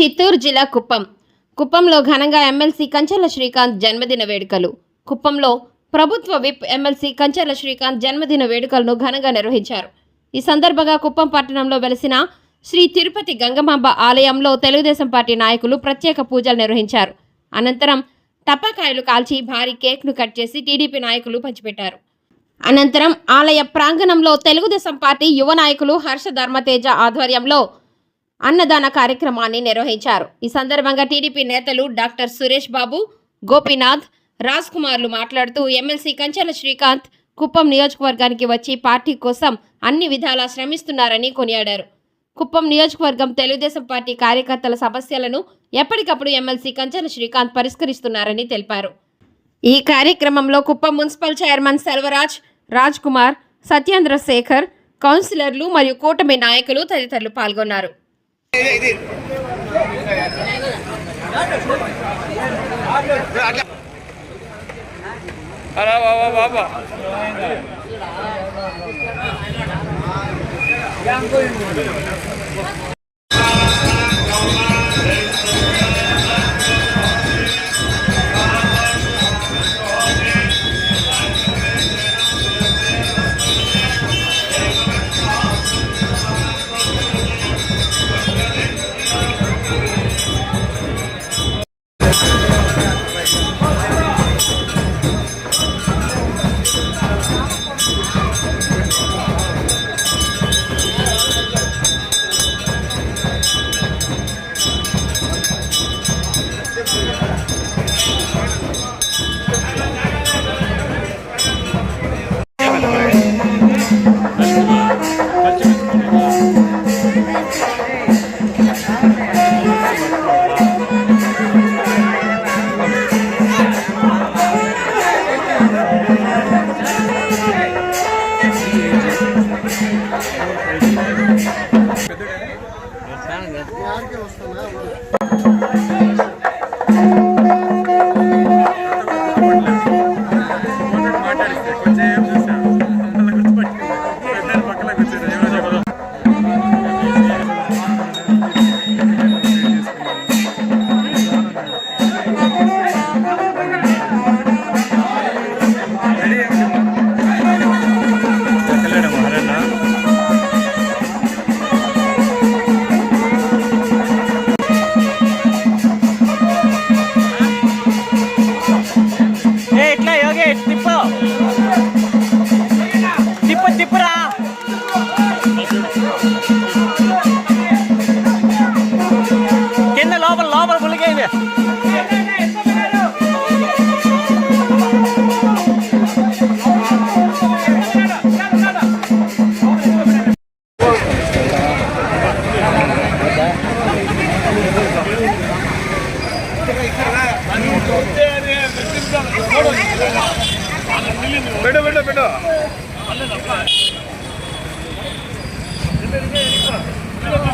చిత్తూరు జిల్లా కుప్పం. కుప్పంలో ఘనంగా ఎమ్మెల్సీ కంచెల శ్రీకాంత్ జన్మదిన వేడుకలు. కుప్పంలో ప్రభుత్వ విప్ ఎమ్మెల్సీ కంచెల శ్రీకాంత్ జన్మదిన వేడుకలను ఘనంగా నిర్వహించారు. ఈ సందర్భంగా కుప్పం పట్టణంలో వెలిసిన శ్రీ తిరుపతి గంగమాంబ ఆలయంలో తెలుగుదేశం పార్టీ నాయకులు ప్రత్యేక పూజలు నిర్వహించారు. అనంతరం తప్పకాయలు కాల్చి భారీ కేక్ను కట్ చేసి టీడీపీ నాయకులు పంచిపెట్టారు. అనంతరం ఆలయ ప్రాంగణంలో తెలుగుదేశం పార్టీ యువ నాయకులు హర్ష ధర్మతేజ ఆధ్వర్యంలో అన్నదాన కార్యక్రమాన్ని నిర్వహించారు. ఈ సందర్భంగా టీడీపీ నేతలు డాక్టర్ సురేష్ బాబు గోపీనాథ్ రాజ్ కుమార్లు మాట్లాడుతూ ఎమ్మెల్సీ కంచెల శ్రీకాంత్ కుప్పం నియోజకవర్గానికి వచ్చి పార్టీ కోసం అన్ని విధాలా శ్రమిస్తున్నారని కొనియాడారు. కుప్పం నియోజకవర్గం తెలుగుదేశం పార్టీ కార్యకర్తల సమస్యలను ఎప్పటికప్పుడు ఎమ్మెల్సీ కంచెల శ్రీకాంత్ పరిష్కరిస్తున్నారని తెలిపారు. ఈ కార్యక్రమంలో కుప్పం మున్సిపల్ చైర్మన్ సెల్వరాజ్ రాజ్ కుమార్ సత్యేంద్ర శేఖర్ కౌన్సిలర్లు మరియు కూటమి నాయకులు తదితరులు పాల్గొన్నారు. అలా బాబా బాబా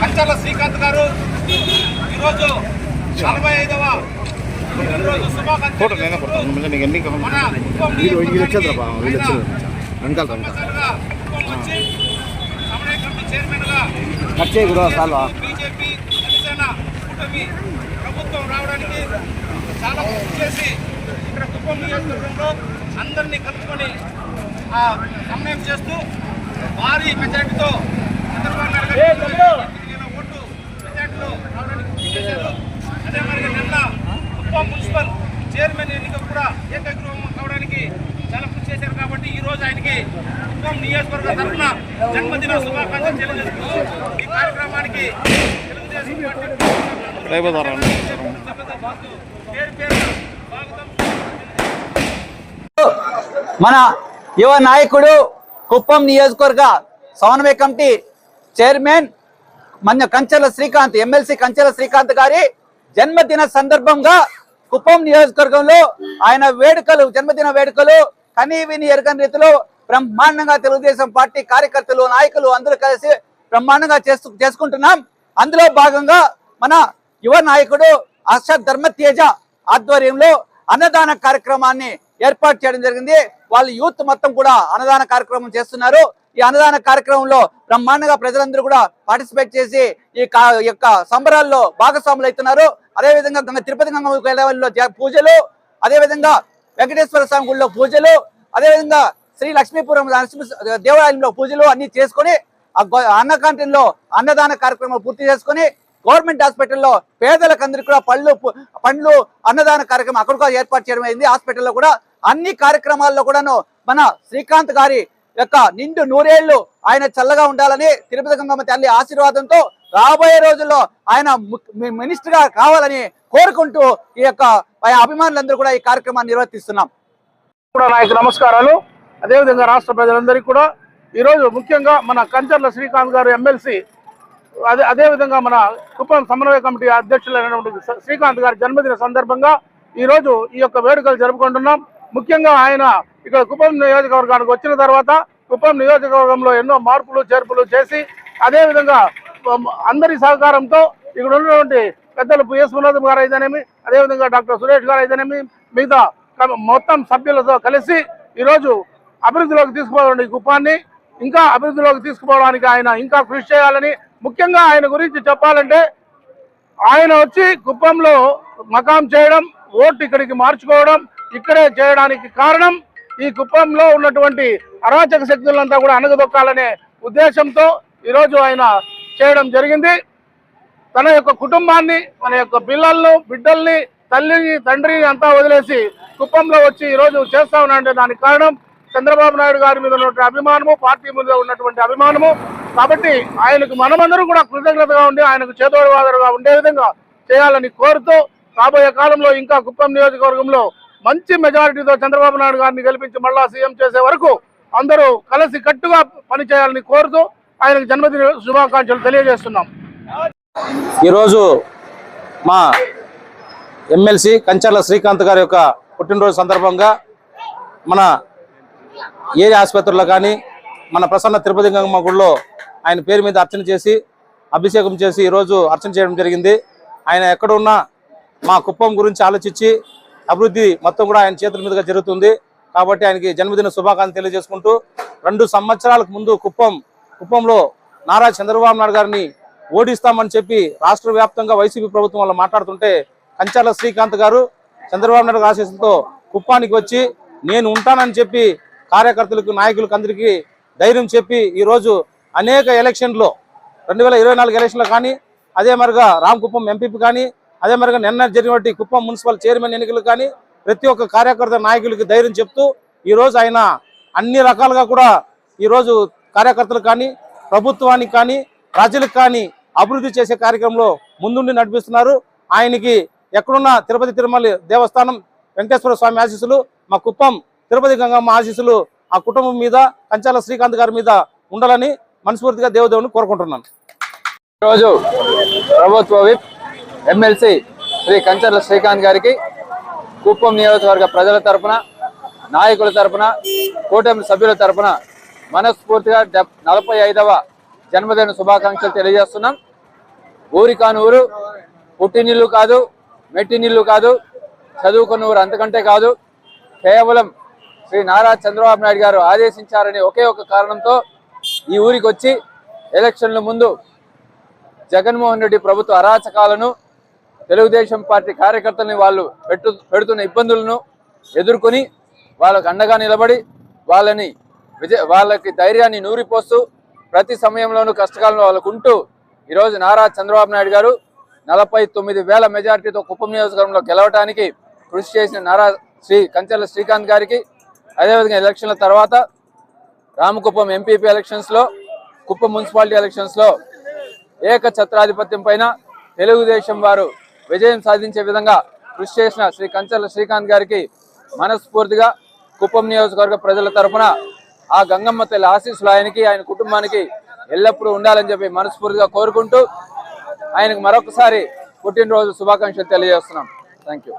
కంచర్ల శ్రీకాంత్ గారు ఈరోజు నలభై ఐదవ ఫోటో నేనే నీకు ఎన్ని వెనకాల వెనకాల. కట్ చేయి కూడా సాల్వా. బీజేపీ ప్రభుత్వం రావడానికి చాలా కృషి చేసి ఇక్కడ కుప్పం నియోజకవర్గంలో అందరినీ కలుపుకొని ఆ సమన్వయం చేస్తూ భారీ మెజార్టీతో చంద్రబాబు నాయుడు గారి ఓట్లు మెజార్టీలో రావడానికి కృషి చేశారు. అదే మరి నిన్న కుప్పం మున్సిపల్ చైర్మన్ ఎన్నిక కూడా ఏకగ్రీవం కావడానికి చాలా కృషి చేశారు కాబట్టి ఈ రోజు ఆయనకి కుప్పం నియోజకవర్గ తరఫున జన్మదిన శుభాకాంక్షలు తెలియజేస్తూ ఈ కార్యక్రమానికి తెలుగుదేశం పార్టీ రేపదారా మన యువ నాయకుడు కుప్పం నియోజకవర్గ సమన్వయ కమిటీ చైర్మన్ మన కంచెల శ్రీకాంత్ ఎమ్మెల్సీ కంచెల శ్రీకాంత్ గారి జన్మదిన సందర్భంగా కుప్పం నియోజకవర్గంలో ఆయన వేడుకలు జన్మదిన వేడుకలు కనీ విని ఎరగని రీతిలో బ్రహ్మాండంగా తెలుగుదేశం పార్టీ కార్యకర్తలు నాయకులు అందరూ కలిసి బ్రహ్మాండంగా చేస్తూ చేసుకుంటున్నాం. అందులో భాగంగా మన యువ నాయకుడు అర్షద్ ధర్మతేజ ఆధ్వర్యంలో అన్నదాన కార్యక్రమాన్ని ఏర్పాటు చేయడం జరిగింది. వాళ్ళు యూత్ మొత్తం కూడా అన్నదాన కార్యక్రమం చేస్తున్నారు. ఈ అన్నదాన కార్యక్రమంలో బ్రహ్మాండంగా ప్రజలందరూ కూడా పార్టిసిపేట్ చేసి ఈ యొక్క సంబరాల్లో భాగస్వాములు అవుతున్నారు. అదే విధంగా గంగ తిరుపతి గంగలో పూజలు అదే విధంగా వెంకటేశ్వర స్వామి గుడిలో పూజలు అదే విధంగా శ్రీ లక్ష్మీపురం దేవాలయంలో పూజలు అన్ని చేసుకొని అన్న క్యాంటీన్లో అన్నదాన కార్యక్రమాలు పూర్తి చేసుకొని గవర్నమెంట్ హాస్పిటల్లో పేదలకు అందరికీ కూడా పళ్ళు పండ్లు అన్నదాన కార్యక్రమం అక్కడ కూడా ఏర్పాటు చేయడం అయింది. హాస్పిటల్లో కూడా అన్ని కార్యక్రమాల్లో కూడాను మన శ్రీకాంత్ గారి యొక్క నిండు నూరేళ్ళు ఆయన చల్లగా ఉండాలని తిరుపతి గంగమ్మ తల్లి ఆశీర్వాదంతో రాబోయే రోజుల్లో ఆయన మినిస్టర్గా కావాలని కోరుకుంటూ ఈ యొక్క అభిమానులందరూ కూడా ఈ కార్యక్రమాన్ని నిర్వర్తిస్తున్నాం. కూడా నాయకు నమస్కారాలు. అదేవిధంగా రాష్ట్ర ప్రజలందరికీ కూడా ఈరోజు ముఖ్యంగా మన కంచర్ల శ్రీకాంత్ గారు ఎమ్మెల్సీ అదే అదేవిధంగా మన కుప్పం సమన్వయ కమిటీ అధ్యక్షులైనటువంటి శ్రీకాంత్ గారి జన్మదిన సందర్భంగా ఈరోజు ఈ యొక్క వేడుకలు జరుపుకుంటున్నాం. ముఖ్యంగా ఆయన ఇక్కడ కుప్పం నియోజకవర్గానికి వచ్చిన తర్వాత కుప్పం నియోజకవర్గంలో ఎన్నో మార్పులు చేర్పులు చేసి అదేవిధంగా అందరి సహకారంతో ఇక్కడ ఉన్నటువంటి పెద్దలు పిఎస్ వినోదం గారు అయితేనేమి అదేవిధంగా డాక్టర్ సురేష్ గారు అయితేనేమి మిగతా మొత్తం సభ్యులతో కలిసి ఈరోజు అభివృద్ధిలోకి తీసుకుపోవాలని ఈ కుప్పాన్ని. ఇంకా అభివృద్ధిలోకి తీసుకుపోవడానికి ఆయన ఇంకా కృషి చేయాలని ముఖ్యంగా ఆయన గురించి చెప్పాలంటే ఆయన వచ్చి కుప్పంలో మకాం చేయడం ఓటు ఇక్కడికి మార్చుకోవడం ఇక్కడే చేయడానికి కారణం ఈ కుప్పంలో ఉన్నటువంటి అరాచక శక్తులంతా కూడా అణగదొక్కాలనే ఉద్దేశంతో ఈరోజు ఆయన చేయడం జరిగింది. తన యొక్క కుటుంబాన్ని తన యొక్క పిల్లలను బిడ్డల్ని తల్లిని తండ్రిని అంతా వదిలేసి కుప్పంలో వచ్చి ఈరోజు చేస్తా ఉన్నాడంటే దానికి కారణం చంద్రబాబు నాయుడు గారి మీద ఉన్నటువంటి అభిమానము పార్టీ మీద ఉన్నటువంటి అభిమానము. కాబట్టి ఆయనకు మనమందరం కూడా కృతజ్ఞతగా ఉండి ఆయనకు చేదోడవాదరుగా ఉండే విధంగా చేయాలని కోరుతూ రాబోయే కాలంలో ఇంకా కుప్పం నియోజకవర్గంలో మంచి మెజారిటీతో చంద్రబాబు నాయుడు గారిని గెలిపించి మళ్ళా సీఎం చేసే వరకు అందరూ కలిసి కట్టుగా పనిచేయాలని కోరుతూ ఆయనకు జన్మదిన శుభాకాంక్షలు తెలియజేస్తున్నాం. ఈరోజు మా ఎమ్మెల్సీ కంచర్ల శ్రీకాంత్ గారి యొక్క పుట్టినరోజు సందర్భంగా మన ఏరియా ఆసుపత్రుల్లో కానీ మన ప్రసన్న తిరుపతి గంగమ్మ గుడిలో ఆయన పేరు మీద అర్చన చేసి అభిషేకం చేసి ఈరోజు అర్చన చేయడం జరిగింది. ఆయన ఎక్కడ ఉన్నా మా కుప్పం గురించి ఆలోచించి అభివృద్ధి మొత్తం కూడా ఆయన చేతుల మీదుగా జరుగుతుంది. కాబట్టి ఆయనకి జన్మదిన శుభాకాంక్షలు తెలియజేసుకుంటూ రెండు సంవత్సరాలకు ముందు కుప్పం కుప్పంలో నారా చంద్రబాబు నాయుడు గారిని ఓడిస్తామని చెప్పి రాష్ట్ర వ్యాప్తంగా వైసీపీ ప్రభుత్వం వాళ్ళు మాట్లాడుతుంటే కంచాల శ్రీకాంత్ గారు చంద్రబాబు నాయుడు ఆశీస్సులతో కుప్పానికి వచ్చి నేను ఉంటానని చెప్పి కార్యకర్తలకు నాయకులకు అందరికీ ధైర్యం చెప్పి ఈరోజు అనేక ఎలక్షన్లో రెండు వేల ఇరవై నాలుగు ఎలక్షన్లో కానీ అదే మరిగా రామ్ కుప్పం ఎంపీపీ కానీ అదే మరిగా నిన్న జరిగినటువంటి కుప్పం మున్సిపల్ చైర్మన్ ఎన్నికలు కానీ ప్రతి ఒక్క కార్యకర్త నాయకులకి ధైర్యం చెప్తూ ఈరోజు ఆయన అన్ని రకాలుగా కూడా ఈరోజు కార్యకర్తలు కానీ ప్రభుత్వానికి కానీ ప్రజలకు కానీ అభివృద్ధి చేసే కార్యక్రమంలో ముందుండి నడిపిస్తున్నారు. ఆయనకి ఎక్కడున్న తిరుపతి తిరుమల దేవస్థానం వెంకటేశ్వర స్వామి ఆశీస్సులు మా కుప్పం తిరుపతి గంగమ్మ ఆశీస్సులు ఆ కుటుంబం మీద కంచాల శ్రీకాంత్ గారి మీద ఉండాలని మనస్ఫూర్తిగా దేవదేవుని కోరుకుంటున్నాను. ఈరోజు ప్రభుత్వ విప్ ఎమ్మెల్సీ శ్రీ కంచర్ల శ్రీకాంత్ గారికి కుప్పం నియోజకవర్గ ప్రజల తరపున నాయకుల తరపున కూటమి సభ్యుల తరపున మనస్ఫూర్తిగా డెబ్ నలభై ఐదవ జన్మదిన శుభాకాంక్షలు తెలియజేస్తున్నాం. ఊరి కాని ఊరు పుట్టినిల్లు కాదు మెట్టినిల్లు కాదు చదువుకున్న ఊరు అంతకంటే కాదు కేవలం శ్రీ నారా చంద్రబాబు నాయుడు గారు ఆదేశించారని ఒకే ఒక కారణంతో ఈ ఊరికి వచ్చి ఎలక్షన్ల ముందు జగన్మోహన్ రెడ్డి ప్రభుత్వ అరాచకాలను తెలుగుదేశం పార్టీ కార్యకర్తలని వాళ్ళు పెట్టు పెడుతున్న ఇబ్బందులను ఎదుర్కొని వాళ్ళకు అండగా నిలబడి వాళ్ళని విజయ వాళ్ళకి ధైర్యాన్ని నూరిపోస్తూ ప్రతి సమయంలోనూ కష్టకాలంలో వాళ్ళకు ఉంటూ ఈరోజు నారా చంద్రబాబు నాయుడు గారు నలభై తొమ్మిది వేల మెజార్టీతో కుప్పం నియోజకవర్గంలో గెలవడానికి కృషి చేసిన నారా శ్రీ కంచెల శ్రీకాంత్ గారికి అదేవిధంగా ఎలక్షన్ల తర్వాత రామకుప్పం ఎంపీపీ ఎలక్షన్స్లో కుప్పం మున్సిపాలిటీ ఎలక్షన్స్లో ఏక ఛత్రాధిపత్యం పైన తెలుగుదేశం వారు విజయం సాధించే విధంగా కృషి చేసిన శ్రీ కంచర్ల శ్రీకాంత్ గారికి మనస్ఫూర్తిగా కుప్పం నియోజకవర్గ ప్రజల తరపున ఆ గంగమ్మ తల్లి ఆశీస్సులు ఆయనకి ఆయన కుటుంబానికి ఎల్లప్పుడూ ఉండాలని చెప్పి మనస్ఫూర్తిగా కోరుకుంటూ ఆయనకు మరొకసారి పుట్టినరోజు శుభాకాంక్షలు తెలియజేస్తున్నాం. Thank you